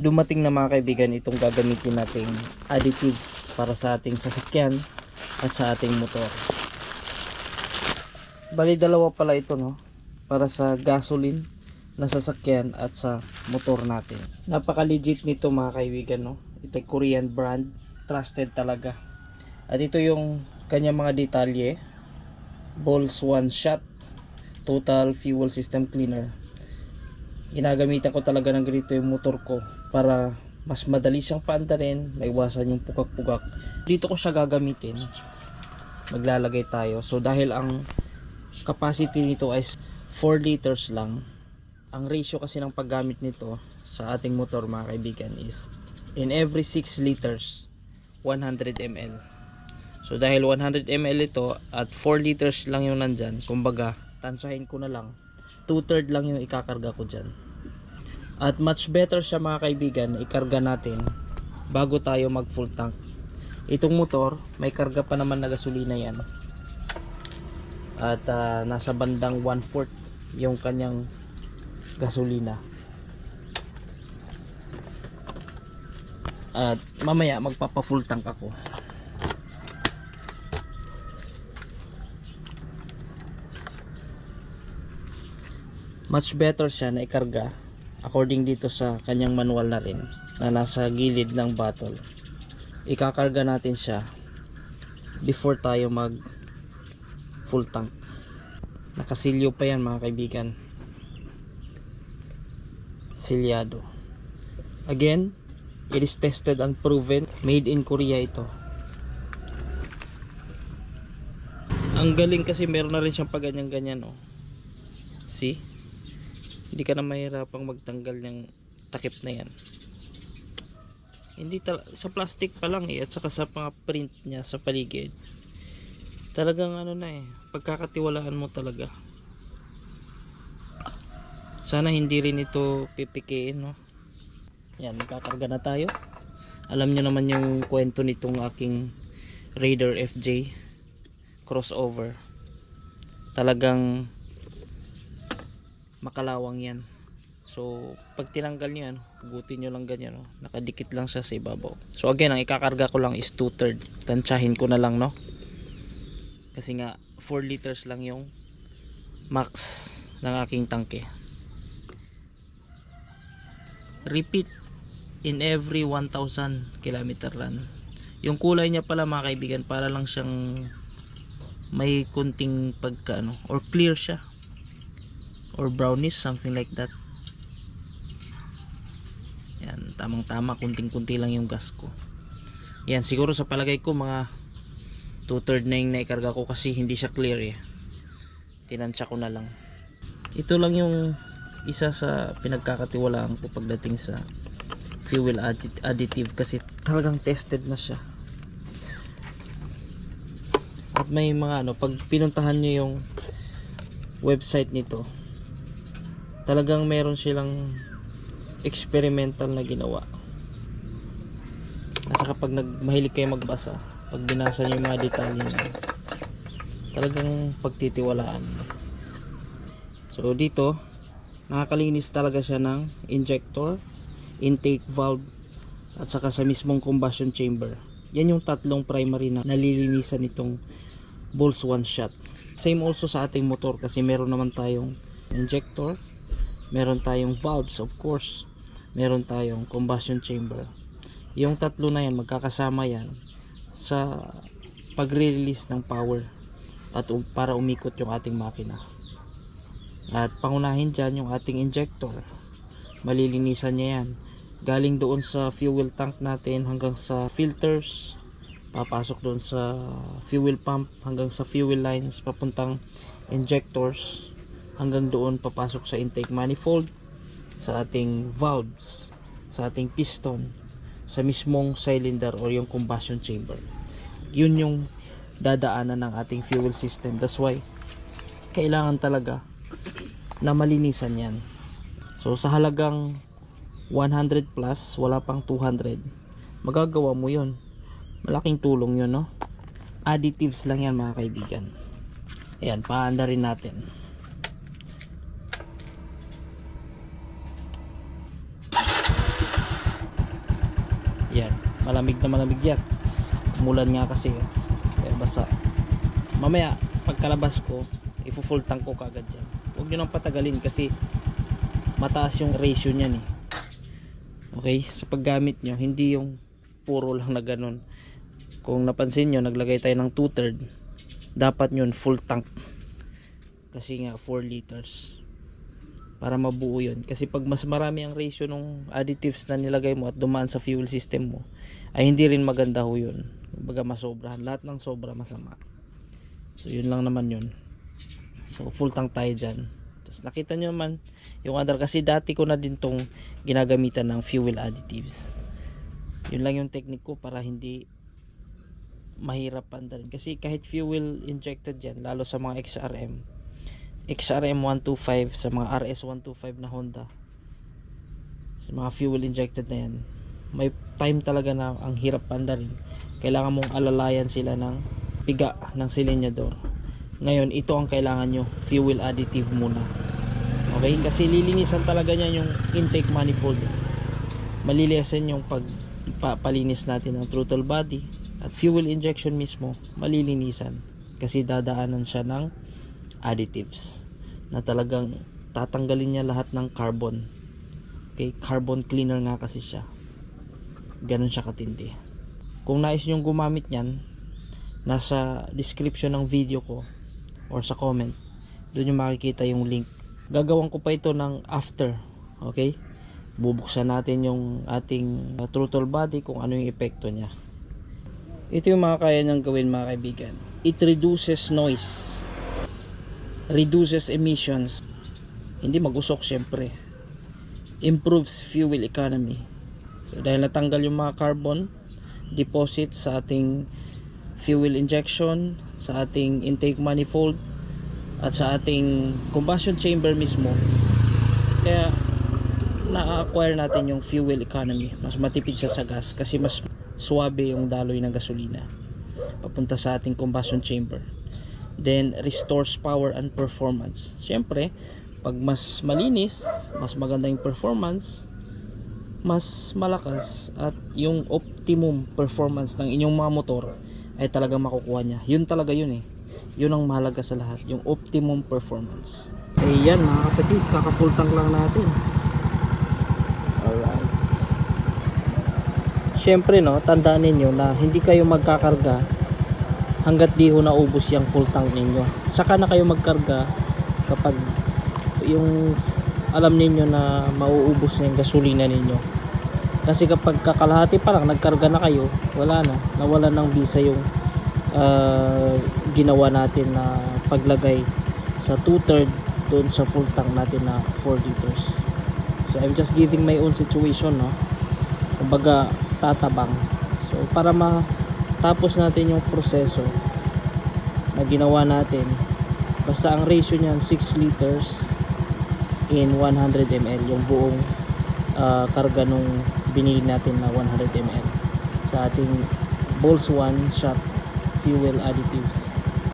Dumating na mga kaibigan itong gagamitin nating additives para sa ating sasakyan at sa ating motor. Bali dalawa pala ito no para sa gasoline na sasakyan at sa motor natin. Napaka legit nito mga kaibigan no. Ito Korean brand, trusted talaga. At ito yung kanya mga detalye. Balls one shot, total fuel system cleaner. Ginagamitan ko talaga ng ganito yung motor ko para mas madali siyang paandarin, maiwasan yung pukak-pukak. Dito ko siya gagamitin. Maglalagay tayo. So dahil ang capacity nito ay 4 liters lang, ang ratio kasi ng paggamit nito sa ating motor mga kaibigan is in every 6 liters 100 ml so dahil 100 ml ito at 4 liters lang yung nandyan kumbaga tansahin ko na lang 2 third lang yung ikakarga ko dyan at much better siya mga kaibigan na ikarga natin bago tayo mag full tank. Itong motor may karga pa naman na gasolina yan. At ah, nasa bandang 1 fourth yung kanyang gasolina. At mamaya magpapa full tank ako. Much better siya na ikarga according dito sa kanyang manual na rin na nasa gilid ng bottle ikakarga natin siya before tayo mag full tank. Nakasilyo pa yan mga kaibigan. Silyado again it is tested and proven. Made in Korea ito. Ang galing kasi meron na rin siyang paganyan ganyan oh. See hindi ka na mahirapang magtanggal ng takip na yan. Hindi sa plastic pa lang eh at saka sa mga print niya sa paligid. Talagang ano na eh pagkakatiwalaan mo talaga. Sana hindi rin ito pipikiin no? Yan magkakarga na tayo. Alam nyo naman yung kwento nitong aking Raider FJ crossover. Talagang makalawang yan. So pag tinanggal nyo yan hugutin nyo lang ganyan no? nakadikit lang siya sa ibabaw. So again ang ikakarga ko lang is 2 third tansyahin ko na lang no? Kasi nga 4 liters lang yung max ng aking tangke. Repeat in every 1,000 kilometer run. Yung kulay niya pala mga kaibigan para lang siyang may kunting pagka ano or clear siya or brownish something like that. Yan tamang tama kunting kunti lang yung gas ko. Yan siguro sa palagay ko mga 2 third na yung naikarga ko kasi hindi siya clear eh. Tinansya ko na lang. Ito lang yung isa sa pinagkakatiwalaan ko pagdating sa fuel addi- additive kasi talagang tested na siya. At may mga ano pag pinuntahan nyo yung website nito talagang meron silang experimental na ginawa. At saka pag nag, mahilig kayo magbasa pag binasa nyo yung mga detalye niya talagang pagtitiwalaan. So dito nakakalinis talaga siya ng injector intake valve at saka sa mismong combustion chamber. Yan yung tatlong primary na nalilinisan itong Bulls one shot. Same also sa ating motor kasi meron naman tayong injector meron tayong valves of course. Meron tayong combustion chamber. Yung tatlo na yan magkakasama yan sa pagre-release ng power at um- para umikot yung ating makina. At pangunahin dyan yung ating injector. Malilinisan niya yan. Galing doon sa fuel tank natin hanggang sa filters. Papasok doon sa fuel pump hanggang sa fuel lines papuntang injectors hanggang doon papasok sa intake manifold sa ating valves sa ating piston sa mismong cylinder or yung combustion chamber. Yun yung dadaanan ng ating fuel system. That's why kailangan talaga na malinisan yan. So sa halagang 100 plus wala pang 200 magagawa mo yun. Malaking tulong yun no? Additives lang yan mga kaibigan. Ayan paanda rin natin malamig na malamig yan. Umulan nga kasi eh. kaya basa. Mamaya pagkalabas ko ifo full tank ko kagad dyan. Huwag nyo nang patagalin kasi mataas yung ratio niyan eh. Okay? Sa paggamit nyo hindi yung puro lang na ganun. Kung napansin nyo naglagay tayo ng 2 third dapat yun full tank. Kasi nga 4 liters para mabuo yun. Kasi pag mas marami ang ratio ng additives na nilagay mo at dumaan sa fuel system mo ay hindi rin maganda ho yun. Kumbaga masobrahan lahat ng sobra masama. So yun lang naman yun. So full tank tayo dyan. Tapos nakita nyo naman yung other. Kasi dati ko na din tong ginagamitan ng fuel additives. Yun lang yung technique ko para hindi mahirap pandarin kasi kahit fuel injected yan lalo sa mga XRM XRM 125 sa mga RS 125 na Honda. Sa mga fuel injected na yan. May time talaga na ang hirap pandarin kailangan mong alalayan sila ng piga ng silinyador. Ngayon ito ang kailangan nyo. Fuel additive muna. Okay? Kasi lilinisan talaga niya yung intake manifold. Malilisan yung pag natin ng throttle body at fuel injection mismo malilinisan. Kasi dadaanan siya ng additives na talagang tatanggalin niya lahat ng carbon. Okay carbon cleaner nga kasi siya. Ganun siya katindi. Kung nais nyong gumamit niyan nasa description ng video ko or sa comment doon yung makikita yung link. Gagawan ko pa ito ng after okay? Bubuksan natin yung ating uh, throttle body kung ano yung epekto niya. Ito yung mga kaya niyang gawin mga kaibigan. It reduces noise reduces emissions. Hindi magusok syempre. Improves fuel economy. So dahil natanggal yung mga carbon deposit sa ating fuel injection sa ating intake manifold at sa ating combustion chamber mismo kaya na-acquire natin yung fuel economy. Mas matipid siya sa gas kasi mas suwabe yung daloy ng gasolina papunta sa ating combustion chamber then restores power and performance. Syempre pag mas malinis mas maganda yung performance mas malakas at yung optimum performance ng inyong mga motor ay talagang makukuha niya. Yun talaga yun eh. Yun ang mahalaga sa lahat yung optimum performance. Ayan mga kapatid kaka full tank lang natin. Alright. Syempre no tandaan ninyo na hindi kayo magkakarga hanggat di ho naubos yung full tank ninyo. Saka na kayo magkarga kapag yung alam ninyo na mauubos na yung gasolina ninyo. Kasi kapag kakalahati pa lang nagkarga na kayo wala na. Nawala ng bisa yung ah, ginawa natin na paglagay sa 2 third doon sa full tank natin na 4 liters. So I'm just giving my own situation no? Kumbaga tatabang. So para matapos natin yung proseso na ginawa natin. Basta ang ratio niyan 6 liters in 100 ml yung buong ah, karga nung binili natin na 100 ml sa ating Bols 1 shot fuel additives